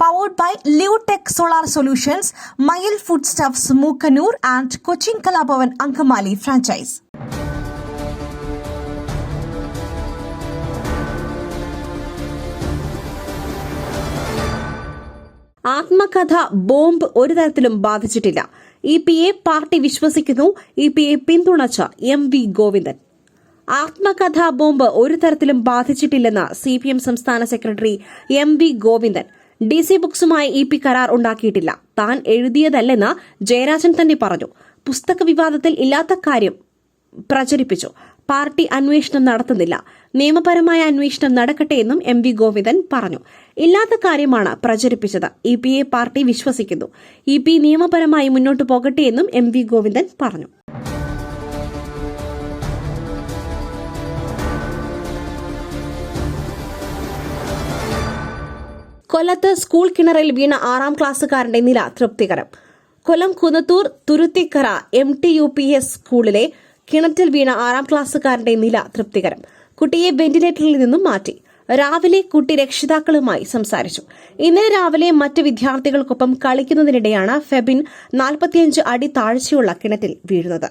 Powered by Leotech solar solutions Mayil food stuffs Mookkannoor and Cochin Kalabhavan Angamaly franchise ആത്മകഥ bomb ഒരു തരത്തിലും ബാധിച്ചിട്ടില്ല. E P എ party വിശ്വസിക്കുന്നു. ഇ പി എ പിന്തുണച്ച എം വി ഗോവിന്ദൻ. ആത്മകഥാ ബോംബ് ഒരു തരത്തിലും ബാധിച്ചിട്ടില്ലെന്ന് സി പി എം സംസ്ഥാന secretary M V Govindan. D C ബുക്സുമായി E P കരാർ ഉണ്ടാക്കിയിട്ടില്ല. താൻ എഴുതിയതല്ലെന്ന് ജയരാജൻ തന്നെ പറഞ്ഞു. പുസ്തക വിവാദത്തിൽ ഇല്ലാത്ത കാര്യം പ്രചരിപ്പിച്ചു. പാർട്ടി അന്വേഷണം നടത്തുന്നില്ല. നിയമപരമായ അന്വേഷണം നടക്കട്ടെ എന്നും എം വി ഗോവിന്ദൻ പറഞ്ഞു. ഇല്ലാത്ത കാര്യമാണ് പ്രചരിപ്പിച്ചത്. ഇ പി എ പാർട്ടി വിശ്വസിക്കുന്നു. ഇ പി നിയമപരമായി മുന്നോട്ടു പോകട്ടെ എന്നും എം വി ഗോവിന്ദൻ പറഞ്ഞു. കൊല്ലത്ത് സ്കൂൾ കിണറിൽ വീണ ആറാം ക്ലാസ്സുകാരന്റെ നില തൃപ്തികരം. Kollam Kunnathur Thuruthikkara M T U P S സ്കൂളിലെ കിണറ്റിൽ വീണ ആറാം ക്ലാസ്സുകാരന്റെ നില തൃപ്തികരം. കുട്ടിയെ വെന്റിലേറ്ററിൽ നിന്നും മാറ്റി. രാവിലെ കുട്ടി രക്ഷിതാക്കളുമായി സംസാരിച്ചു. ഇന്നലെ രാവിലെ മറ്റ് വിദ്യാർത്ഥികൾക്കൊപ്പം കളിക്കുന്നതിനിടെയാണ് ഫെബിൻ നാൽപ്പത്തിയഞ്ച് അടി താഴ്ചയുള്ള കിണറ്റിൽ വീഴുന്നത്.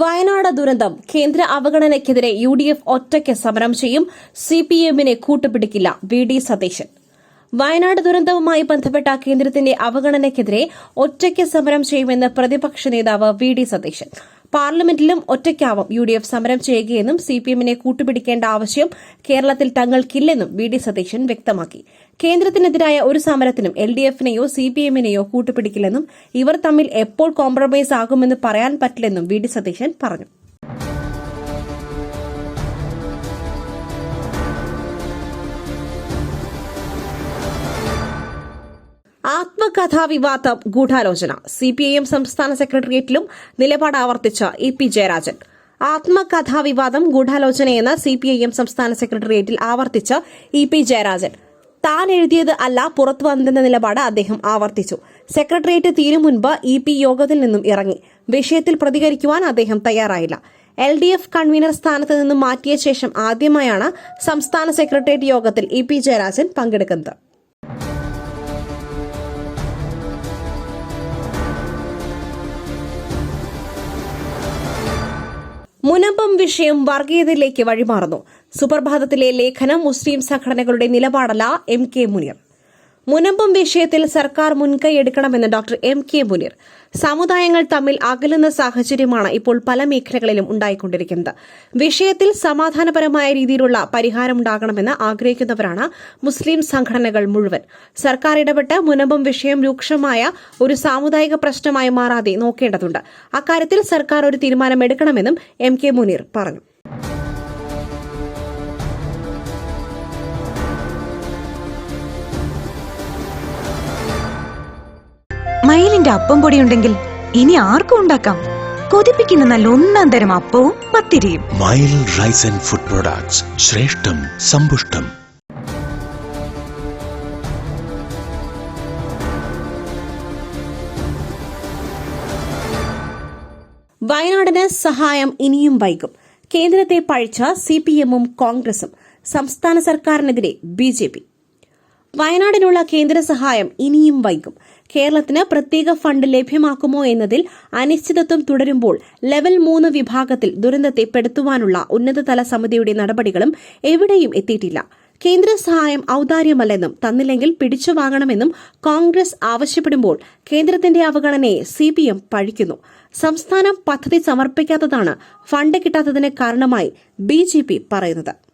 വയനാട് ദുരന്തം. കേന്ദ്ര അവഗണനയ്ക്കെതിരെ യു ഡി എഫ് ഒറ്റയ്ക്ക് സമരം ചെയ്യും. സി പി എമ്മിനെ കൂട്ടുപിടിക്കില്ല വി ഡി സതീശൻ. വയനാട് ദുരന്തവുമായി ബന്ധപ്പെട്ട കേന്ദ്രത്തിന്റെ അവഗണനയ്ക്കെതിരെ ഒറ്റയ്ക്ക് സമരം ചെയ്യുമെന്ന് പ്രതിപക്ഷ നേതാവ് വി ഡി സതീശൻ. പാർലമെന്റിലും ഒറ്റയ്ക്കാവും യു ഡി എഫ് സമരം ചെയ്യുകയെന്നും സി പി എമ്മിനെ കൂട്ടുപിടിക്കേണ്ട ആവശ്യം കേരളത്തിൽ തങ്ങൾക്കില്ലെന്നും വി ഡി സതീശൻ വ്യക്തമാക്കി. കേന്ദ്രത്തിനെതിരായ ഒരു സമരത്തിനും എൽ ഡി എഫിനെയോ സി പി എമ്മിനെയോ കൂട്ടുപിടിക്കില്ലെന്നും ഇവർ തമ്മിൽ എപ്പോൾ കോംപ്രമൈസ് ആകുമെന്ന് പറയാൻ പറ്റില്ലെന്നും വി ഡി സതീശൻ പറഞ്ഞു. ആത്മകഥാ വിവാദം ഗൂഢാലോചന. സി പി ഐ എം സംസ്ഥാന സെക്രട്ടേറിയറ്റിലും നിലപാട് ആവർത്തിച്ച ഇ പി ജയരാജൻ. ആത്മകഥാ വിവാദം ഗൂഢാലോചനയെന്ന് സി പി ഐ എം സംസ്ഥാന സെക്രട്ടേറിയറ്റിൽ ആവർത്തിച്ച ഇ പി ജയരാജൻ. താൻ എഴുതിയത് അല്ല പുറത്തു വന്നതെന്ന നിലപാട് അദ്ദേഹം ആവർത്തിച്ചു. സെക്രട്ടേറിയറ്റ് തീരും മുൻപ് ഇ പി യോഗത്തിൽ നിന്നും ഇറങ്ങി. വിഷയത്തിൽ പ്രതികരിക്കുവാൻ അദ്ദേഹം തയ്യാറായില്ല. എൽ ഡി എഫ് കൺവീനർ സ്ഥാനത്ത് നിന്നും മാറ്റിയ ശേഷം ആദ്യമായാണ് സംസ്ഥാന സെക്രട്ടേറിയറ്റ് യോഗത്തിൽ ഇ പി ജയരാജൻ പങ്കെടുക്കുന്നത്. മുനമ്പം വിഷയം വർഗീയതയിലേക്ക് വഴിമാറുന്നു. സുപ്രഭാതത്തിലെ ലേഖനം മുസ്ലിം സംഘടനകളുടെ നിലപാടല്ല എം കെ മുനീർ. മുനമ്പം വിഷയത്തിൽ സർക്കാർ മുൻകൈ എടുക്കണമെന്ന് ഡോക്ടർ എം കെ മുനീർ. സമുദായങ്ങൾ തമ്മിൽ അകലുന്ന സാഹചര്യമാണ് ഇപ്പോൾ പല മേഖലകളിലും ഉണ്ടായിക്കൊണ്ടിരിക്കുന്നത്. വിഷയത്തിൽ സമാധാനപരമായ രീതിയിലുള്ള പരിഹാരമുണ്ടാകണമെന്ന് ആഗ്രഹിക്കുന്നവരാണ് മുസ്ലിം സംഘടനകൾ മുഴുവൻ. സർക്കാർ ഇടപെട്ട് മുനമ്പം വിഷയം രൂക്ഷമായ ഒരു സാമുദായിക പ്രശ്നമായി മാറാതെ നോക്കേണ്ടതുണ്ട്. അക്കാര്യത്തിൽ സർക്കാർ ഒരു തീരുമാനമെടുക്കണമെന്നും എം കെ മുനീർ പറഞ്ഞു. മയിലിന്റെ അപ്പം പൊടിയുണ്ടെങ്കിൽ ഇനി ആർക്കും ഉണ്ടാക്കാം. കൊതിപ്പിക്കുന്ന നല്ല ഒന്നാം തരം അപ്പവും പത്തിരിയും. Mile rice and food products ശ്രേഷ്ഠം സമ്പുഷ്ടം. വയനാടിന് സഹായം ഇനിയും വൈകും. കേന്ദ്രത്തെ പഴിച്ച സി പി എമ്മും കോൺഗ്രസും സംസ്ഥാന സർക്കാരിനെതിരെ ബി ജെ പി. വയനാടിനുള്ള കേന്ദ്ര സഹായം ഇനിയും വൈകും. കേരളത്തിന് പ്രത്യേക ഫണ്ട് ലഭ്യമാക്കുമോ എന്നതിൽ അനിശ്ചിതത്വം തുടരുമ്പോൾ ലെവൽ മൂന്ന് വിഭാഗത്തിൽ ദുരന്തത്തെ പെടുത്തുവാനുള്ള ഉന്നതതല സമിതിയുടെ നടപടികളും എവിടെയും എത്തിയിട്ടില്ല. കേന്ദ്ര സഹായം ഔദാര്യമല്ലെന്നും തന്നില്ലെങ്കിൽ പിടിച്ചു വാങ്ങണമെന്നും കോൺഗ്രസ് ആവശ്യപ്പെടുമ്പോൾ കേന്ദ്രത്തിന്റെ അവഗണനയെ സി പി എം പഴിക്കുന്നു. സംസ്ഥാനം പദ്ധതി സമർപ്പിക്കാത്തതാണ് ഫണ്ട് കിട്ടാത്തതിന് കാരണമായി ബി ജെ പി പറയുന്നത്.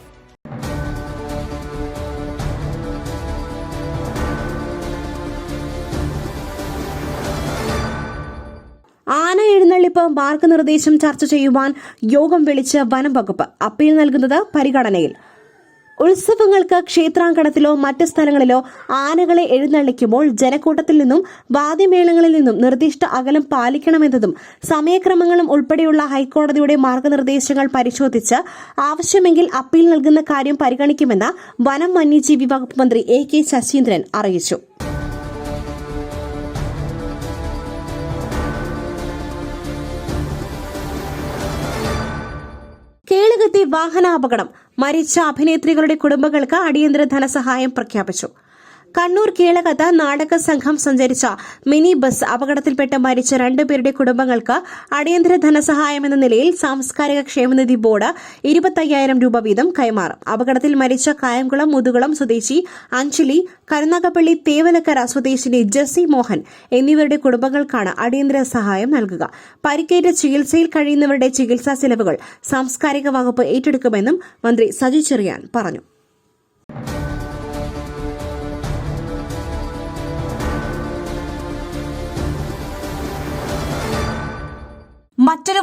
എഴുന്നള്ളിപ്പ് മാർഗനിർദ്ദേശം ചർച്ച ചെയ്യുവാൻ യോഗം വിളിച്ച് വനം വകുപ്പ് അപ്പീൽ നൽകുന്നത് പരിഗണനയിൽ. ഉത്സവങ്ങൾക്ക് ക്ഷേത്രാങ്കണത്തിലോ മറ്റ് സ്ഥലങ്ങളിലോ ആനകളെ എഴുന്നള്ളിക്കുമ്പോൾ ജനക്കൂട്ടത്തിൽ നിന്നും വാദ്യമേളങ്ങളിൽ നിന്നും നിർദ്ദിഷ്ട അകലം പാലിക്കണമെന്നതും സമയക്രമങ്ങളും ഉൾപ്പെടെയുള്ള ഹൈക്കോടതിയുടെ മാർഗനിർദ്ദേശങ്ങൾ പരിശോധിച്ച് ആവശ്യമെങ്കിൽ അപ്പീൽ നൽകുന്ന കാര്യം പരിഗണിക്കുമെന്ന് വനം വന്യജീവി വകുപ്പ് മന്ത്രി എ കെ ശശീന്ദ്രൻ അറിയിച്ചു. വാഹനാപകടം മരിച്ച അഭിനേത്രികളുടെ കുടുംബങ്ങൾക്ക് അടിയന്തര ധനസഹായം പ്രഖ്യാപിച്ചു. കണ്ണൂർ കേളകത്ത് നാടക സംഘം സഞ്ചരിച്ച മിനി ബസ് അപകടത്തിൽപ്പെട്ട് മരിച്ച രണ്ടുപേരുടെ കുടുംബങ്ങൾക്ക് അടിയന്തര ധനസഹായം എന്ന നിലയിൽ സാംസ്കാരിക ക്ഷേമനിധി ബോർഡ് ഇരുപത്തയ്യായിരം രൂപ വീതം കൈമാറും. അപകടത്തിൽ മരിച്ച കായംകുളം മുതുകുളം സ്വദേശി അഞ്ജലി കരുനാഗപ്പള്ളി തേവലക്കര സ്വദേശിനി ജെസ്സി മോഹൻ എന്നിവരുടെ കുടുംബങ്ങൾക്കാണ് അടിയന്തര സഹായം നൽകുക. പരിക്കേറ്റ ചികിത്സയിൽ കഴിയുന്നവരുടെ ചികിത്സാ ചെലവുകൾ സാംസ്കാരിക വകുപ്പ് ഏറ്റെടുക്കുമെന്നും മന്ത്രി സജി ചെറിയാൻ പറഞ്ഞു.